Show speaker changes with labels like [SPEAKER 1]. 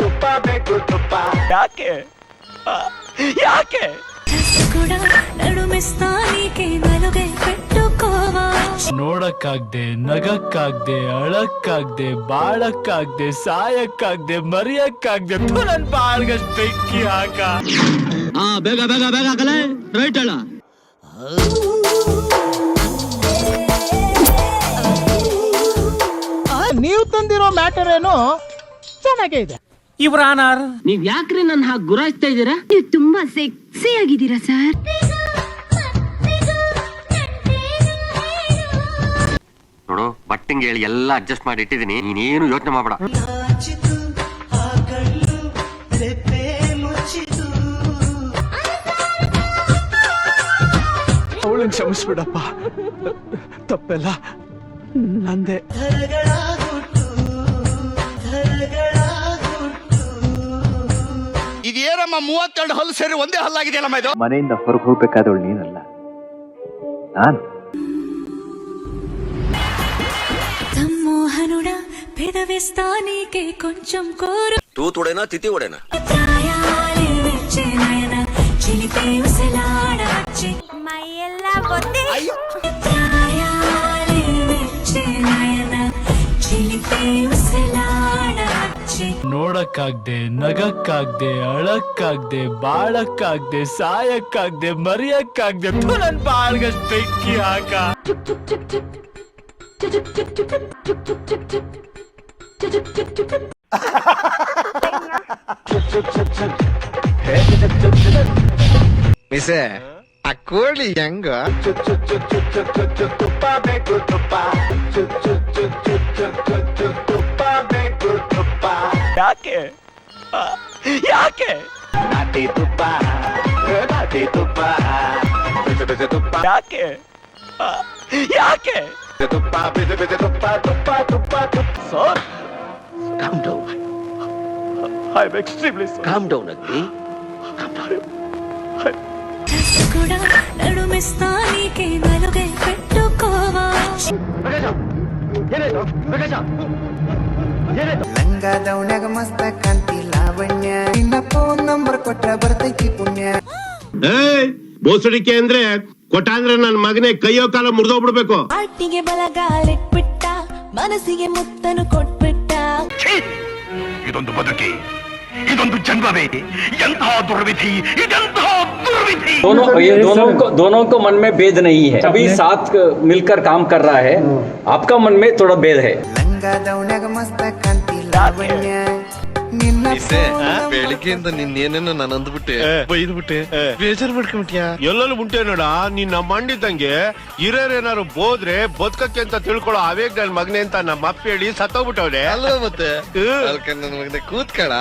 [SPEAKER 1] ತುಪ್ಪ ಬೇಕು ತುಪ್ಪ ಯಾಕೆ?
[SPEAKER 2] ಯಾಕೆ ನಡುಮೆ ಸ್ಥಾನಿಗೆ ನಲುಗೆ ಪೆಟ್ಟುಕೋವ.
[SPEAKER 3] ನೋಡಕ್ಕಾಗ್ದೆ ನಗಕ್ಕಾಗ್ದೆ ಅಳಕ್ಕಾಗ್ದೆ ಬಾಳಕ್ಕಾಗ್ದೆ ಸಾಯಕ್ಕಾಗ್ದೆ ಮರಿಯಕ್ಕಾಗ್ದೆ ನನ್ ಬಾಳ್ಗಷ್ಟ್ ಬೆಂಕಿ ಹಾಕ.
[SPEAKER 4] ಹಾ ಬೇಗ ಬೇಗ ಬೇಗ ಕಲೆ ರೈಟ್ ಅಲ್ಲ
[SPEAKER 5] ನೀವು ತಂದಿರೋ ಮ್ಯಾಟರ್ ಏನು? ಚೆನ್ನಾಗೇ ಇದೆ.
[SPEAKER 4] ನೀವ್ ಯಾಕ್ರಿ ನನ್ನ ಹಾಗೆ ಗುರಾಯಿಸ್ತಾ ಇದ್ದೀರಾ?
[SPEAKER 2] ನೀವು ತುಂಬಾ ಸೆಕ್ಸಿ ಆಗಿದ್ದೀರಾ ಸರ್.
[SPEAKER 6] ನೋಡು ಬಟ್ಟಿಂಗ್ ಹೇಳಿ ಎಲ್ಲ ಅಡ್ಜಸ್ಟ್ ಮಾಡಿ ಇಟ್ಟಿದ್ದೀನಿ. ನೀನೇನು ಯೋಚನೆ ಮಾಡಬೇಡ.
[SPEAKER 3] ಅವಳನ್ ಕ್ಷಮಿಸ್ಬಿಡಪ್ಪ. ತಪ್ಪೆಲ್ಲ ನಂದೆ.
[SPEAKER 1] ಇದೇನಮ್ಮ ಮೂವತ್ತೆರಡು ಹಲ್ಲು ಸೇರಿ ಒಂದೇ ಹಲ್ಲಾಗಿದೆಯಲ್ಲಮ್ಮ ಇದು
[SPEAKER 7] ಮನೆಯಿಂದ ಹೊರಗೆ ಹೋಗ್ಬೇಕಾದವಳು ನೀನಲ್ಲ ನಾನು
[SPEAKER 2] సమ్మోహనుడా పెదవిస్తా నీకే కొంచెం కోరు
[SPEAKER 8] తూతుడైనా తితి ఉడైనా
[SPEAKER 2] ప్రాయాలే వచ్చే నయన చిలిపే ఉసలాడవచ్చే మయ్యెల్ల బొద్ది ప్రాయాలే వచ్చే నయన చిలిపే ఉసలాడవచ్చే
[SPEAKER 3] ನೋಡಕ್ಕಾಗ್ದೆ ನಗಕ್ಕಾಗ್ದೆ ಅಳಕ್ಕಾಗ್ದೆ ಬಾಳಕ್ಕಾಗ್ದೆ ಸಾಯಕ್ಕಾಗ್ದೆ ಮರಿಯಕ್ಕಾಗ್ದೆ ಥು, ನನ್ ಬಾಳ್ಗಷ್ಟ್ ಬೆಂಕಿ ಹಾಕ
[SPEAKER 8] ಮಿಸೆ ಆ ಕೋಳಿ ಹೆಂಗ
[SPEAKER 1] ಯಾಕೆ ಆ, ಯಾಕೆ ಯಾಕೆ ಆ, ಯಾಕೆ sir
[SPEAKER 4] calm down
[SPEAKER 1] I am extremely
[SPEAKER 4] calm down ಅಗ್ನಿ
[SPEAKER 2] కూడా నడుమిస్తా నీకే నలుగే పెట్టుకోవా
[SPEAKER 9] ನಂಗ ದೌಣ್ಯಾಗ ಮಸ್ತ ಕಾಂತಿ ಲಾವಣ್ಯ ನಿನ್ನ ಫೋನ್ ನಂಬರ್ ಕೊಟ್ರ ಬರ್ತೈತಿ ಪುಣ್ಯ
[SPEAKER 10] ಏಯ್ ಬೋಸಡಿಕೆ ಅಂದ್ರೆ ಕೊಟ್ಟ ಅಂದ್ರೆ ನನ್ ಮಗನೇ ಕೈಯೋ ಕಾಲ ಮುರಿದೋಗ್ಬಿಡ್ಬೇಕು
[SPEAKER 2] ಆಟಿಗೆ ಬಲಗಾಲಿಟ್ಬಿಟ್ಟ ಮನಸ್ಸಿಗೆ ಮುತ್ತನು ಕೊಟ್ಬಿಟ್ಟ
[SPEAKER 1] ಇದೊಂದು ಬದುಕಿ ಇದೊಂದು ಜನ್ಮವೇ ಎಂತಹ ದುರ್ವಿಧಿ ಇದೆಂತಹ ದುರ್ವಿಧಿ
[SPEAKER 11] दोनों ये दोनों को दोनों को मन में भेद नहीं है अभी साथ मिलकर काम कर रहा है आपका मन में थोड़ा भेद है
[SPEAKER 8] ಬೆಳಿಗ್ಗೆಯಿಂದ ನಿನ್ನೇನೇನೋ ನಾನು ಅಂದ್ಬಿಟ್ಟೆ. ಬೈದ್ಬಿಟ್ಟೆ ಬೇಜಾರ್ ಮಾಡ್ಕೊಂಬಿಟ್ಯಾ?
[SPEAKER 10] ಎಲ್ಲೆಲ್ಲ ಉಂಟೆ ನೋಡ ನಿನ್ನ ಮಂಡಿದಂಗೆ ಹಿರಿಯರೇನಾರು ಬೋದ್ರೆ ಬದುಕಕ್ಕೆ ಅಂತ ತಿಳ್ಕೊಳ್ಳೋ ಅವೇಗ್ ನನ್ ಮಗನೆ ಅಂತ ನಮ್ಮ ಅಪ್ಪ ಹೇಳಿ ಸತ್ತೋಗ್ಬಿಟ್ಟವ್ರೆ.
[SPEAKER 8] ಅಲ್ವಾ ಮತ್ತೆ ಮಗನೇ ಕೂತ್ಕಳ.